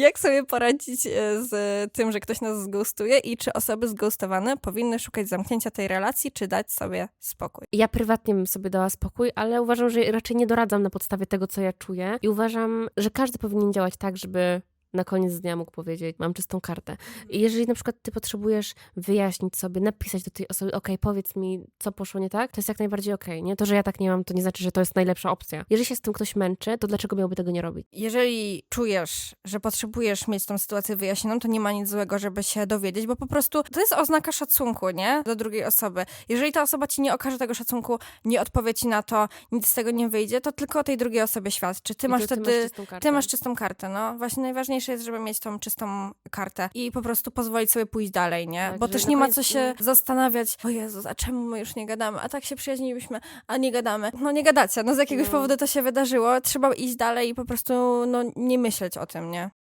Jak sobie poradzić e, z tym, że ktoś nas zghostuje i czy osoby zghostowane powinny szukać zamknięcia tej relacji, czy dać sobie spokój? Ja prywatnie bym sobie dała spokój, ale uważam, że raczej nie doradzam na podstawie tego, co ja czuję. I uważam, że każdy powinien działać tak, żeby na koniec dnia mógł powiedzieć, mam czystą kartę. I jeżeli na przykład ty potrzebujesz wyjaśnić sobie, napisać do tej osoby, okej, powiedz mi, co poszło nie tak, to jest jak najbardziej okej, nie? To, że ja tak nie mam, to nie znaczy, że to jest najlepsza opcja. Jeżeli się z tym ktoś męczy, to dlaczego miałby tego nie robić? Jeżeli czujesz, że potrzebujesz mieć tą sytuację wyjaśnioną, to nie ma nic złego, żeby się dowiedzieć, bo po prostu to jest oznaka szacunku, nie? Do drugiej osoby. Jeżeli ta osoba ci nie okaże tego szacunku, nie odpowie ci na to, nic z tego nie wyjdzie, to tylko o tej drugiej osobie świadczy. Ty I masz wtedy... Ty masz czystą kartę, no. Właśnie najważniejsze jest, żeby mieć tą czystą kartę i po prostu pozwolić sobie pójść dalej, nie? Tak, Bo też nie ma co się zastanawiać, o Jezus, a czemu my już nie gadamy? A tak się przyjaźniliśmy, a nie gadamy. No nie gadacie, no z jakiegoś No. powodu to się wydarzyło. Trzeba iść dalej i po prostu, no, nie myśleć o tym, nie?